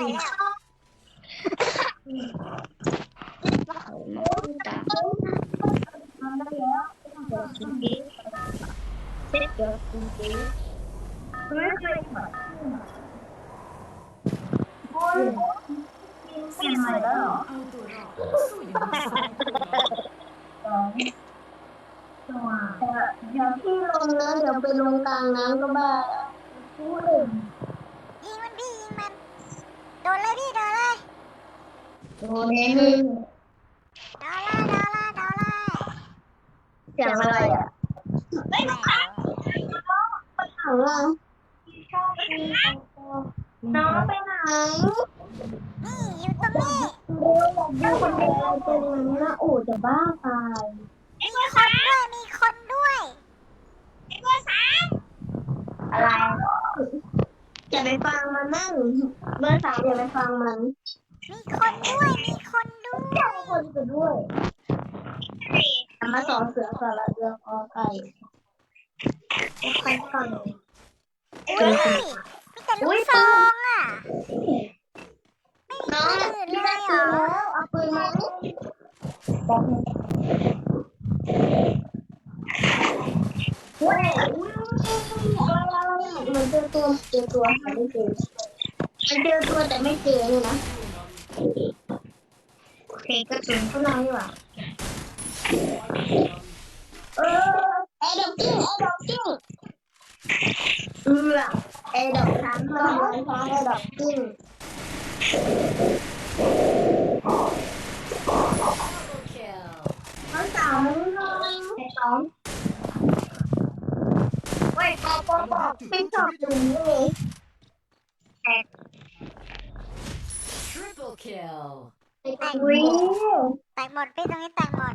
อย่าพี่ลงนะเดี๋ยวไปลงกลางน้ำก็บ้าพูด ยิงมันดี โดนเลยพี่โดนเลยโอ้ยหนึ่งโดนเลยโดนเลยโดนเลยเสียงอะไรอะไม่รู้ถามว่าน้องไปไหนนี่อยู่ตรงนี้ดูคนเดียวตรงนั้นนะโอ้จะบ้าตายมีคนด้วยมีคนด้วยอะไรอย่าไปฟังมันนั่ง เบอร์สามอย่าไปฟังมัน มีคนด้วย มีคนด้วยเจ้าคนจะด้วยมาสองเสือสระเรือคอไก่ใครฟังอุ้ยมีแต่ลูกซองอะ น้องอื่นพี่เลได้ยเหรปืนอแล้วเอาปืนมาเว้ยมันเจอตัวเจอตัวหาไม่เจอ เจอตัวแต่ไม่เจอเลยนะโอเคก็ถึงข้างในดีกว่าเออไอ้ดอกจิ้งไอ้ดอกจิ้งเออไอ้ดอกช้างมาเลยช้างไอ้ดอกจิ้งน้องสาวมันน้อยสองเว้ยปอปอปอไม่ชอบดูเลย Triple kill ไอ้วิวแตกหมดพี่ตรงนี้แตกหมด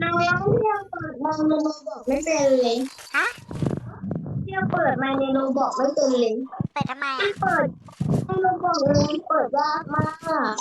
น้องยังเที่ยวเปิดมาในโรบอกไม่เป็นเลยฮะ เที่ยวเปิดมาในโรบอกไม่เป็นเลยเปิดทำไมที่อะเปิดในโรบอกเลยเปิดยากมาก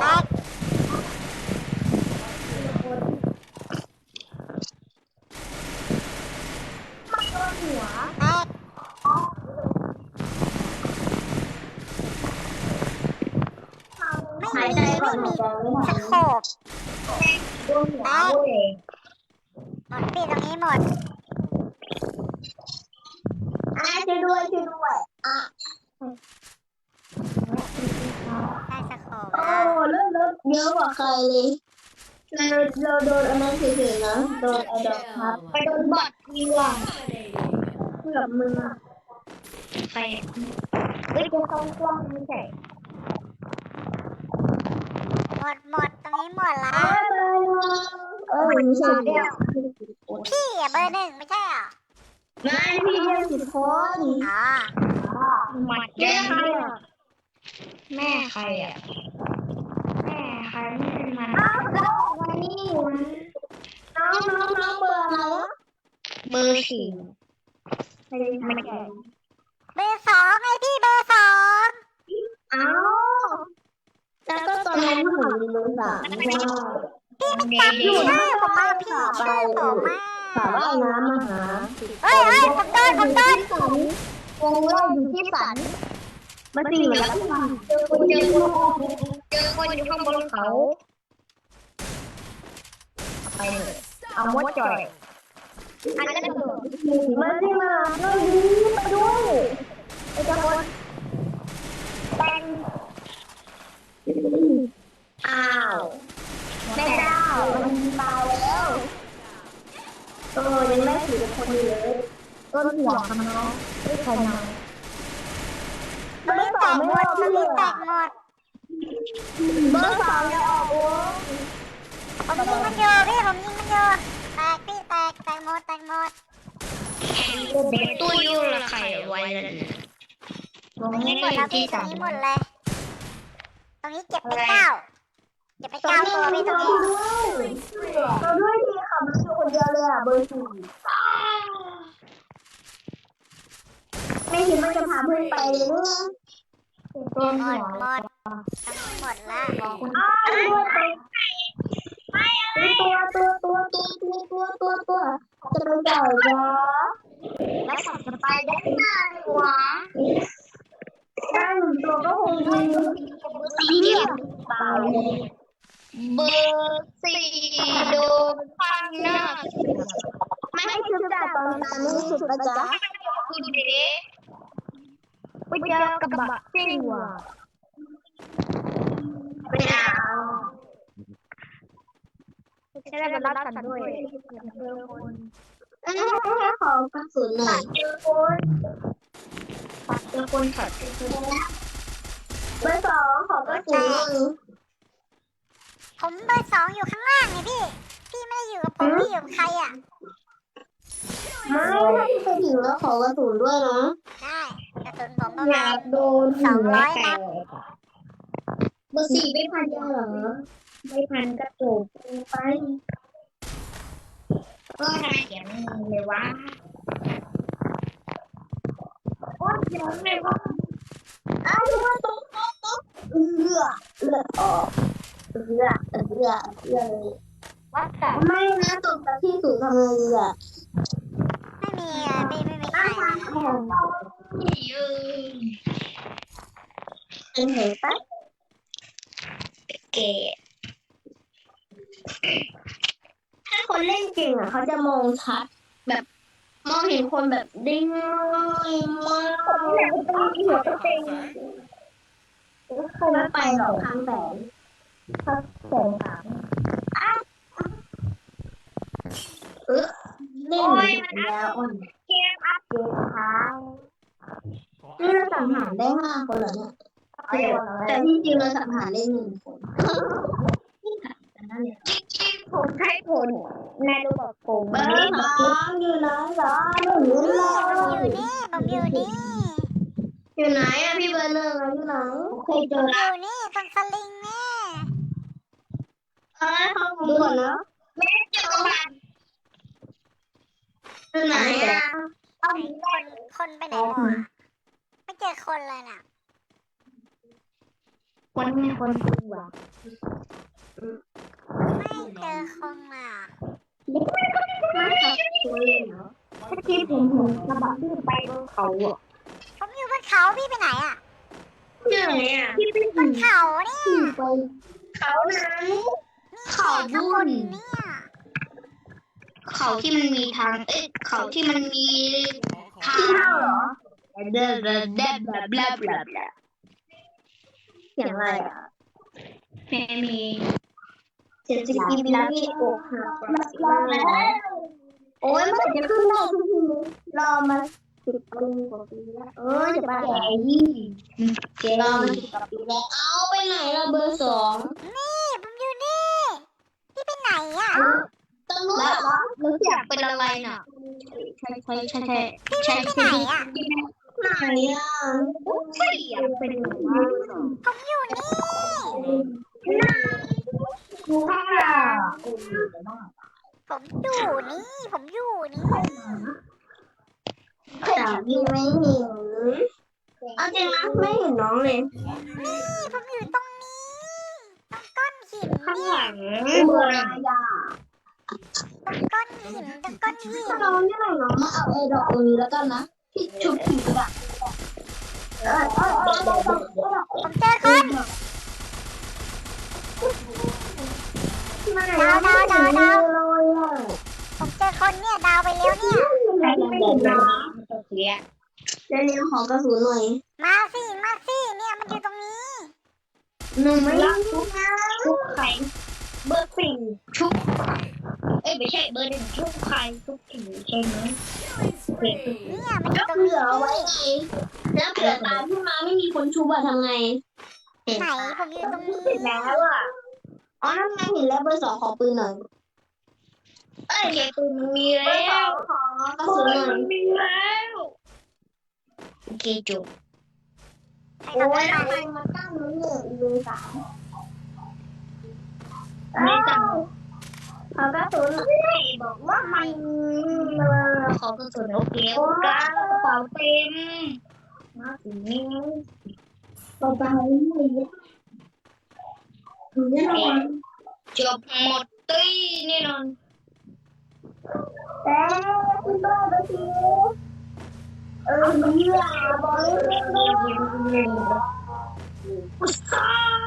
แตก มันโดนหัว แตกไม่ หาย มี ใจ ไม่ก่อนมีหายใจไม่สทันโคบโดนหัวเว้ยหมดพี่ตรงนี้หมดอะช่วยด้วยช่วยด้วยอะได้สโคบโอ้เลิศเลิศเยอะกว่าใครเลยเราเราโดนอันนั้นเฉยๆนะโดนไอ้ดอกครับไปโดนบอดดีกว่า Dominating เพื่อมึงอะใครเฮ้ยจะเข้ากล้องไม่ใช่ห มดหมดตรงนี้หมดละเออไม่ใช่เดียวพี่อะเบอร์หนึ่งไม่ใช่เหรอไม่พี่เรียกผิดคนอ๋อหมดแม่ใครอะแม่ใครอะแม่ใครไม่เป็นมันอ้าวแล้ววันนี้น้องน้องน้องเบอร์อะไรวะเบอร์สี่ไม่ได้ไม่แก่เบอร์สองไงพี่เบอร์สองอ้าว แล้วก็ตอนนั้นผมมีเบอร์สามว่าพี่ไม่จำชื่อผมมาพี่ชื่อผมมาสาวว่ายน้ำมาหาเฮ้ยเฮ้ยผมโดนผมโดนสันวงเล่าอยู่ที่สันมาตีแล้วเจอคนเจอคนเจอคนอยู่ข้างบนเขาไปเลยเอามดจ่อยอันนั้นมาสิมาเราดีมาด้วยไอ้เจ้าคนแตง อ้าวแม่เจ้ามันตายแล้วเออยังไม่ถือคนเลยต้นหัวคำน้องไม่ใครมาตรงนี้แตกหมดตรงนี้แตกหมดเบอร์สองจะออกวงผมยิงมันอยู่พี่ผมยิงมันอยู่แตกพี่แตกแตกหมดแตกหมดตู้ยุ่งละใครไว้แล้วตรงนี้หมดแล้วพี่ตรงนี้หมดเลยตรงนี้เก็บไปเก้า อย่าไปก้าวตัวพี่ตัวเองเราด้วยดีค่ะมันอยู่คนเดียวเลยอะเบอร์สี่ไม่คิดว่าจะพาเพื่อนไปหเลยหมดหมดหมดละอ้าวด้วยไปตัวตัวตัวตัวตัวตัวตัวตัวจะไปไหนวะแล้วฉันจะไปได้ไหนวะได้หนึ่งตัวก็คงดีสี่เหลี่ยมเปล่า บอร์สี่โดนพังหน้าไม่ให้ชุบจ่าตอนตายไม่ให้ชุบนะจ๊ะคุณเด็กไปเจอกระบะซิ่งว่ะไม่เอาจะได้มารับกันด้วยเออขอกระสุนหน่อยปัดเจอคนปัดเจอคนเบอร์สองขอกระสุนหน่อย ผมเบอร์สองอยู่ข้างล่างไงพี่ พี่ไม่ได้อยู่กับผมพี่อยู่กับใครอะ ไม่ถ้าพี่ไปถึงแล้วขอกระสุนด้วยนะได้กระสุนผมประอมาณ ยากโดนสองร้อยนัด เบอร์สี่ไม่พันยาเหรอ ไม่พันกระจกไปก็ทำไมเสียงไม่มีเลยวะโอ้ยเสียงเลยวะอ้าวทุกคนตกตกตกเอือเลือดออกเอื รือเอือเลยวัดค่ะ ไม่นะตกจากที่สูงทำไงดีอะไม่มีอะพี่ไม่มีใครอะนี่เออเป็นเหตุปะเก๋ถ้าคนเล่นเก่งอะ เขาจะมองชัด แบบมองเห็นคนแบบได้ง่ายมากหัวตัวเต็งเขาไม่ไปหรอกทางแส นสองสามเออเล่นแล้วอ่อนเกมอัพเกมค้างนี่เราสังหารได้ห้าคนเหรอเนี่ยแต่ที่จริงเราสังหารได้หนึ่งคนผมใช้ผลในระบบผมเบอร์สามอยู่ไหนเหรอหนูนี่รอผมอยู่นี่ผมอยู่นี่อยู่ไหนอะพี่เบอร์หนึ่งอยู่ไหนเคยเจออยู่นี่ตรงสลิงแม่ ดูก่อนนะแม่เจอมันอยู่ไหนอะคนคนไปไหนหมดอะไม่เจอคนเลยน่ะ คนมีคนดูอะไม่เจอคนอะที่ผมเห็นกระบะที่ไปบนเขาอะผมอยู่บนเขาพี่ไปไหนอะอยู่ไหนอะที่เป็นบนเขาเนี่ยไปเขานั้น เขาข้างบบุญนเนี่ยเขาที่มันมีทาง เอ้ยเขาที่มันมีทางเหรอเดินเดินเดบบลาบลาบลาเสียงอะไรอะแม่มีเสียงสกีบิลาพี่อกหักโอ้ยมันจะขึ้นได้ทุกทีรอมาสิบปีกว่าปีแล้วเออจะบ้าแก่ยี่แก่รอมาสิบกว่าปีแล้วเอาไปไหนละเบอร์สองนี่ ผมอยู่นี่พี่ไปไหนอะตำรวจแล้วเหรอรู้อยากเป็นอะไรน่ะใช่ใช่ใช่ใช่พี่ใช่ไปไหนอะไหนอะใช่อยากเป็นอะไรผมอยู่นี่ดูข้างหลังผมอยู่นี่ ผมอยู่นี่แต่พี่ไม่เห็นเอาจริงนะไม่เห็นน้องเลย นี่ผมอยู่ตรงนี้ตรง ก้อนหินข้างเนี่ยลังเบอร์อะไรอะตรงก้อนหินตรงก้อนหินถ้าน้องไม่ไหนน้อมาเอาไอ้ดอกตรงนี้แล้วกันนะพี่ชุบผีอะเออเออเออเออผมเจอคนดาวดาวดาวดาวเลยอะผมเจอคนเนี่ยดาวไปแล้วเนี่ยไม่เห็นน้องเสียเดี๋ยวนี้ขอกระสุนหน่อยมาสิมาสิเนี่ยมันอยู่ตรง หนึ่งไม่รักทุกทุกใครเบอร์สี่ทุกเอ้ยไม่ใช่เบอร์หนึ่งทุกใครทุกสี่ใช่ไหมเบอร์สี่เนี่ยมันอยู่ตรงเหนี้ลือไว้ไงแล้วเผื่อตายขึ้นมาไม่มีคนชุบอะทำไงไหนผมอยู่ตรงนี้เสร็จแล้วอะอ๋อนั่นไงเห็นแล้วเบอร์สองขอปืนหน่อยเอ้ยเกปืนมันมีเบอแล้ร์สอวงขอกระสุนหน่อยมันมีแล้วโอเคจบใคร โอ้ยทำไมมาตั้งนู้นเนี่ยเบอสามไม่สั่งขอกระสุนหน่บอกว่ามันขอกระสุนโอเคโอกาสกระเป๋าเต็มมาถึงนี้เบาๆหน่อยถึงแน่นอนจบหมดตี้แน่นอนแต่คุณตไปที เออเบื่อบอลอุตส่าห์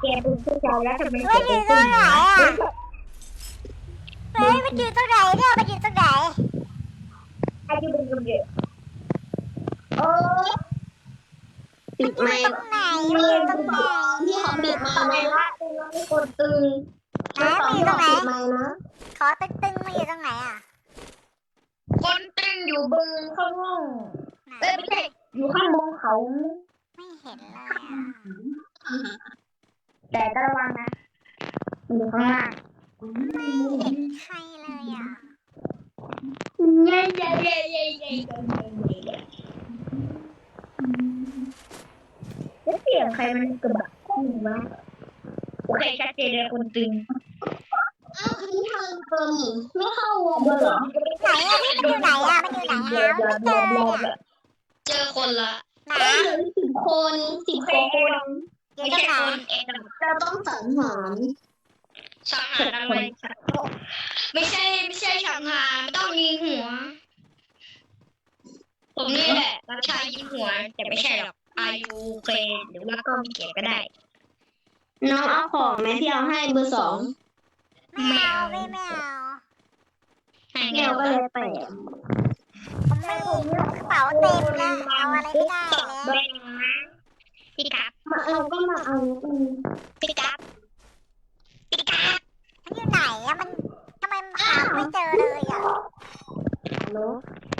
แกเป็นผู้ชายแล้วทำไมมันอยู่ตรงไหนอะเฮ้ยมันอยู่ตรงไหนเนี่ยมันอยู่ตรงไหนอายุเป็นคนเดียวโอ้ปิดไมมันค์ตรงไหนมันอยู่ตรงไหนพี่ขอปิดไมทำค์ไมนะวะตึงแล้วไม่คนตึง ฮะมันอพี่ยู่ขตรองไหนปิดไมค์นะขอตึงๆมันอยู่ตรงไหนอะ คนตึงอยู่บนข้างล่างไหนเอ้ยไม่ใช่อยู่ข้างบนเขา ไม่เห็นเลยอะแต่ก็ระวังนะอยู่ข้างล่างไม่เห็นใครเลยอะ เย้เย้เย้เย้เย้เย้แล้วเสียงใครมันกระบะกุ้งวะโอเคชัดเจนเลยคนตึง อ้าวคันนี้ทางเกินนี่ ไม่เข้าวงเลยเหรอไหนอะพี่มันอยู่ไหนอะมันอยู่ไหนอะไม่เจอเนี่ยเจอคนละไหนเอ้ยเหลือสิบคนสิบโอคเคนอยู่ไม่ตรงใช่ไหนคนเองเราต้องสังหารสังหารอะไรไม่ใช่ไม่ใช่สังหารต้องยิงหัว ผมนี่แหละรับชายยิงหัว แต่ไม่ใช่หรอกอายุเคหรือว่าก็มีเกียรติก็ได้ น้องเอาของไหมพี่เอาให้เบอร์สอง ไม่เอาพี่ไม่เอาให้แมเงี้ยวก็เลยแปะผมไม่กระเป๋าเต็มแล้วเอาอะไรไม่ได้แล้วแบ่งนะพี่กับมาเอาก็มาเอาอืมพี่กับพี่กับมันอยู่ไหนอะมันทำไมมันหาไม่เจอเลยอะเนาะ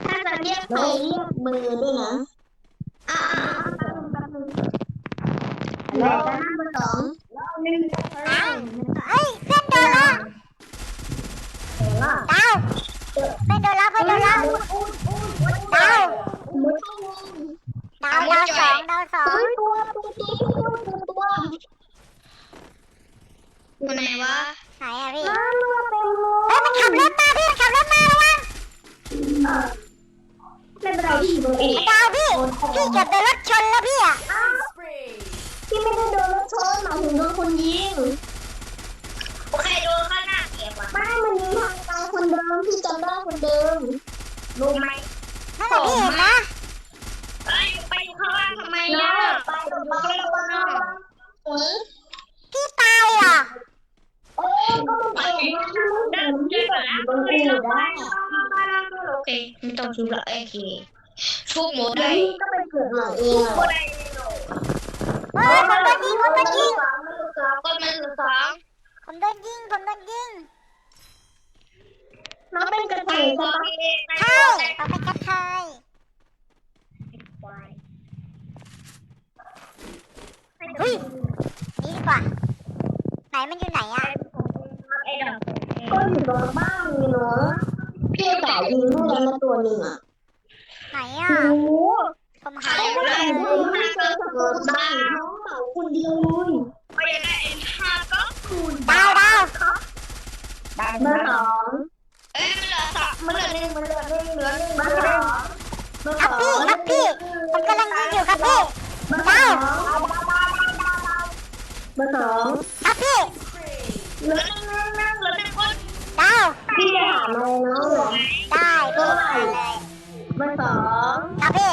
ถ้าจะเรียกใครเรียกเบอร์ด้วยนะอ่าแล้วก็เบอร์สองอ้าวเอ้ยเพื่อนโดนแล้ว ดาวเพื่อนโดนแล้วเพื่อนโดนแล้วดาวมุดเข้าวงดาวดาวสองดาวสองเฮ้ยตัวตัวตัวตัวตัวคนไหนวะไหนอะพี่มาเลือดเต็มเลเฮ้ยยมันขับรถมาพี่มันขับรถมาระวังไม่เป็นไรพี่เบอร์เอกดาวพี่พี่เกือบโดนรถชนแล้วพี่อะ Spray. พี่ไม่ได้โดนรถชนหมายถึงโดนคนยิง มพี่จำได้คนเดิมรู้ไหมนั่นแหละพี่เห็นนะเอ้ยไปอยู่ข้างล่างทำไมนะไปกับบ้านระวังระวังพี่ตายเหรอเอ้ก็มันเปิดมาที่มันเดินที่เดินแบบก่อนนะอยู่บนไปอื่ไปได้โอเคไม่ต้องชุบละโอเคชุบหมดแล้เลยก็ไปเกิดใหม่เองอะก็ได้เฮ้ยผมโดนยิงผมโดนยิงก็มันเหลือสองผมโดนยิงผมโดนยิง น้องเป็นกระเทย ใช่ปะใช่เขาเป็นกระเทยเฮ้ยนี่ดีกว่าไหนมันอยู่ไหนอะไอ้ดอกก็อยู่ตรงบ้านนี่เนาะพี่จ่ายยิงให้แล้วมาตัวหนึ่งอะไหนอะโอ้ผมหาไอ้ไม่ไม่เจได้อเลยไม่เจอสักคนบ้านน้องเหมาคนเดียวเลยไปได้เอ็นห้าก็คูณดาวดาวด้เบอร์สอง ครับพี่ครับพี่ผมกำลังยิงอยู่ครับพี่เจ้าเบอร์สองครับพี่เหลืองเหลืองเหลืองคนดาพี่จะถามอะไรน้องเหรอได้พี่เลยเบอร์สองครับพี่